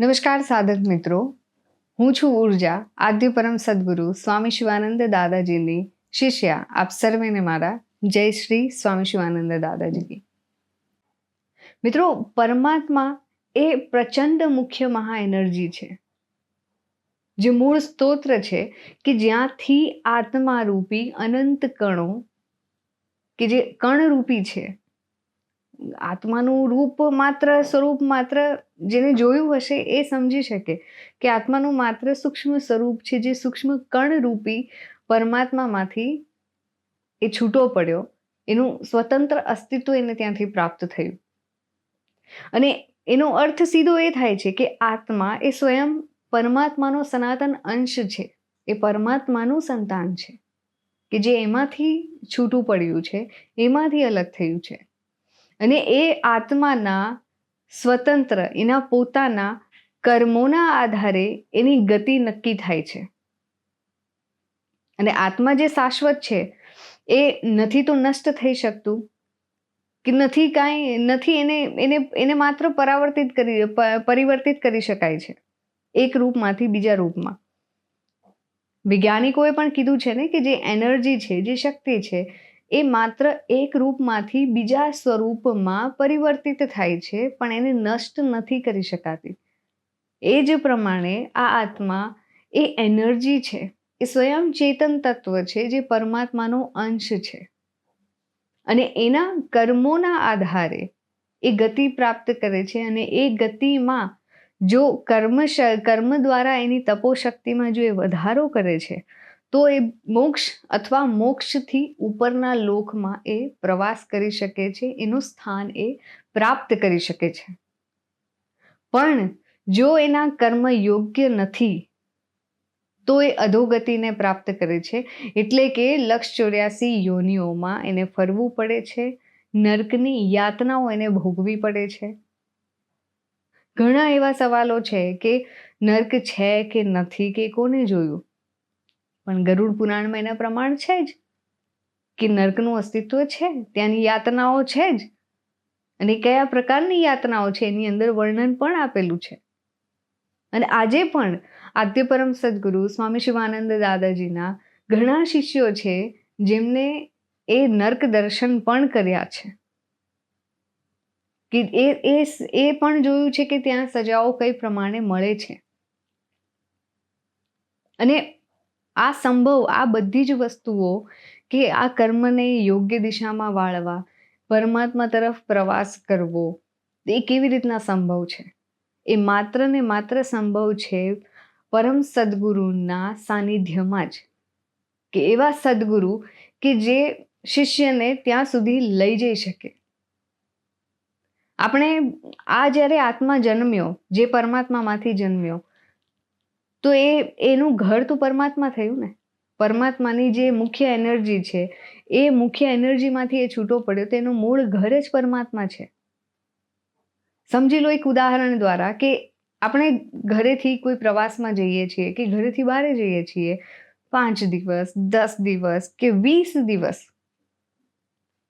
નમસ્કાર સાધક મિત્રો. હું છું ઊર્જા, આદ્ય પરમ સદગુરુ સ્વામી શિવાનંદ દાદાજીની શિષ્યા. આપ સર્વેને મારા જય શ્રી સ્વામી શિવાનંદ દાદાજીની. મિત્રો, પરમાત્મા એ પ્રચંડ મુખ્ય મહા એનર્જી છે. જે મૂળ સ્તોત્ર છે કે જ્યાંથી આત્મા રૂપી અનંત કણો, કે જે કણરૂપી છે આત્માનું રૂપ માત્ર સ્વરૂપ માત્ર જેને જોયું હશે એ સમજી શકે કે આત્માનું માત્ર સૂક્ષ્મ સ્વરૂપ છે જે સૂક્ષ્મ કણરૂપી પરમાત્મામાંથી એ છૂટો પડ્યો. એનું સ્વતંત્ર અસ્તિત્વ એને ત્યાંથી પ્રાપ્ત થયું. અને એનો અર્થ સીધો એ થાય છે કે આત્મા એ સ્વયં પરમાત્માનો સનાતન અંશ છે. એ પરમાત્માનું સંતાન છે કે જે એમાંથી છૂટું પડ્યું છે, એમાંથી અલગ થયું છે. અને એ આત્માના સ્વતંત્ર, એના પોતાના કર્મોના આધારે એની ગતિ નક્કી થાય છે. અને આત્મા જે શાશ્વત છે, એ નથી તો નષ્ટ થઈ શકતું. કે નથી કાંઈ, નથી એને એને એને માત્ર પરાવર્તિત કરી પરિવર્તિત કરી શકાય છે. એક રૂપમાંથી બીજા રૂપમાં. વૈજ્ઞાનિકોએ પણ કીધું છે ને કે જે એનર્જી છે, જે શક્તિ છે એ માત્ર એક રૂપમાંથી બીજા સ્વરૂપમાં પરિવર્તિત થાય છે, પણ એને નષ્ટ નથી કરી શકાતી. એ જ પ્રમાણે આ આત્મા એ એનર્જી છે, એ સ્વયં ચેતન તત્વ છે જે પરમાત્માનો અંશ છે. અને એના કર્મોના આધારે એ ગતિ પ્રાપ્ત કરે છે અને એ ગતિમાં જો કર્મ કર્મ દ્વારા એની તપોશક્તિમાં જો એ વધારો કરે છે તો એ મોક્ષ અથવા મોક્ષથી ઉપરના લોકમાં એ પ્રવાસ કરી શકે છે, એનું સ્થાન એ પ્રાપ્ત કરી શકે છે. પણ જો એના કર્મ યોગ્ય નથી, તો એ અધોગતિને પ્રાપ્ત કરે છે. એટલે કે લક્ષ ચોર્યાસી યોનિઓમાં એને ફરવું પડે છે, નર્કની યાતનાઓ એને ભોગવી પડે છે. ઘણા એવા સવાલો છે કે નર્ક છે કે નથી કે કોને જોયું? પણ ગરુડ પુરાણમાં એના પ્રમાણ છે જ કે નર્કનું અસ્તિત્વ છે, ત્યાંની યાતનાઓ છે જ. અને કયા પ્રકારની યાતનાઓ છે, એની અંદર વર્ણન પણ આપેલું છે. અને આજે પણ આદ્ય પરમ સદગુરુ સ્વામી શિવાનંદ દાદાજીના ઘણા શિષ્યો છે, જેમને એ નર્ક દર્શન પણ કર્યા છે. કે એ એ એ પણ જોયું છે કે ત્યાં સજાઓ કઈ પ્રમાણે મળે છે. અને આ સંભવ, આ બધી જ વસ્તુઓ કે આ કર્મને યોગ્ય દિશામાં વાળવા, પરમાત્મા તરફ પ્રવાસ કરવો, એ કેવી રીતના સંભવ છે? એ માત્ર ને માત્ર સંભવ છે પરમ સદગુરુના સાનિધ્યમાં જ. કે એવા સદગુરુ કે જે શિષ્યને ત્યાં સુધી લઈ જઈ શકે. આપણે, આ જ્યારે આત્મા જન્મ્યો, જે પરમાત્મામાંથી જન્મ્યો તો એ, એનું ઘર તો પરમાત્મા થયું ને. પરમાત્માની જે મુખ્ય એનર્જી છે, એ મુખ્ય એનર્જીમાંથી એ છૂટો પડ્યો તો એનું મૂળ ઘર જ પરમાત્મા છે. સમજી લો એક ઉદાહરણ દ્વારા કે આપણે ઘરેથી કોઈ પ્રવાસમાં જઈએ છીએ કે ઘરેથી બહાર જઈએ છીએ, પાંચ દિવસ, દસ દિવસ કે વીસ દિવસ.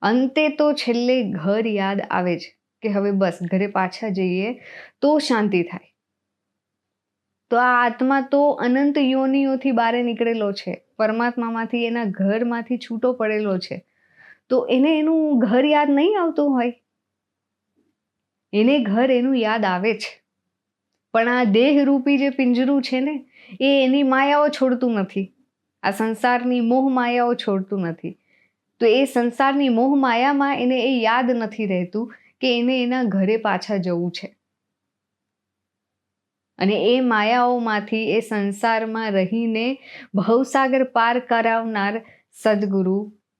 અંતે તો છેલ્લે ઘર યાદ આવે જ કે હવે બસ, ઘરે પાછા જઈએ તો શાંતિ થાય. તો આ આત્મા તો અનંત યોનિઓથી બહાર નીકળેલો છે. પરમાત્મામાંથી એના ઘરમાંથી છૂટો પડેલો છે. તો એને એનું ઘર યાદ નહીં આવતું હોય? એને ઘર એનું યાદ આવે છે પણ આ દેહરૂપી જે પિંજરું છે ને, એ એની માયાઓ છોડતું નથી. આ સંસારની મોહ માયાઓ છોડતું નથી. તો એ સંસારની મોહ માયામાં એને એ યાદ નથી રહેતું કે એને એના ઘરે પાછા જવું છે. અને એ માયાઓમાંથી, એ સંસારમાં રહીને ભવસાગર પાર કરાવનાર સદગુરુ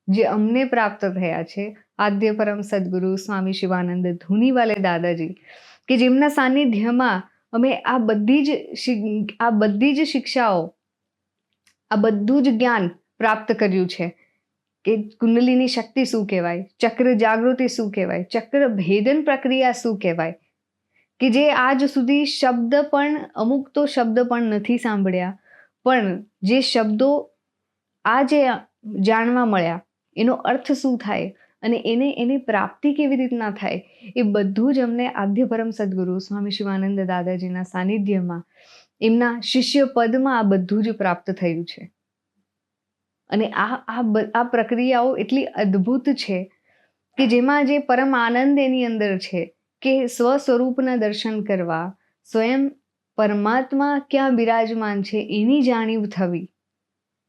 જે અમને પ્રાપ્ત થયા છે, આદ્ય પરમ સદગુરુ સ્વામી શિવાનંદ ધુનીવાલે દાદાજી, કે જેમના સાનિધ્યમાં અમે આ બધી જ આ બધી જ શિક્ષાઓ, આ બધું જ જ્ઞાન પ્રાપ્ત કર્યું છે, કે કુંડલીની શક્તિ શું કહેવાય, ચક્ર જાગૃતિ શું કહેવાય, ચક્ર ભેદન પ્રક્રિયા શું કહેવાય કે જે આજ સુધી શબ્દ પણ, અમુક તો શબ્દ પણ નથી સાંભળ્યા, પણ જે શબ્દો આજે જાણવા મળ્યા, એનો અર્થ શું થાય અને એને, એની પ્રાપ્તિ કેવી રીતના થાય, એ બધું જ અમને આદ્ય પરમ સદગુરુ સ્વામી શિવાનંદ દાદાજીના સાનિધ્યમાં, એમના શિષ્ય પદમાં આ બધું જ પ્રાપ્ત થયું છે. અને આ આ પ્રક્રિયાઓ એટલી અદ્ભુત છે કે જેમાં જે પરમ આનંદ એની અંદર છે કે સ્વ સ્વરૂપના દર્શન કરવા સ્વયં પરમાત્મા ક્યાં બિરાજમાન છે એની જાણીવ થવી?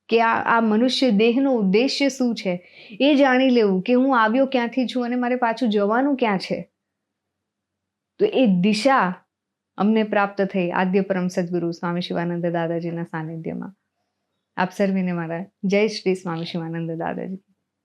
કે આ આ મનુષ્ય દેહનો ઉદ્દેશ્ય શું છે એ જાણી લેવું કે હું આવ્યો ક્યાંથી છું અને મારે પાછું જવાનું ક્યાં છે? તો એ દિશા અમને પ્રાપ્ત થઈ આદ્ય પરમ સદગુરુ સ્વામી શિવાનંદ દાદાજીના સાનિધ્યમાં. આપ સર્વેને મારા જય શ્રી સ્વામી શિવાનંદ દાદાજી.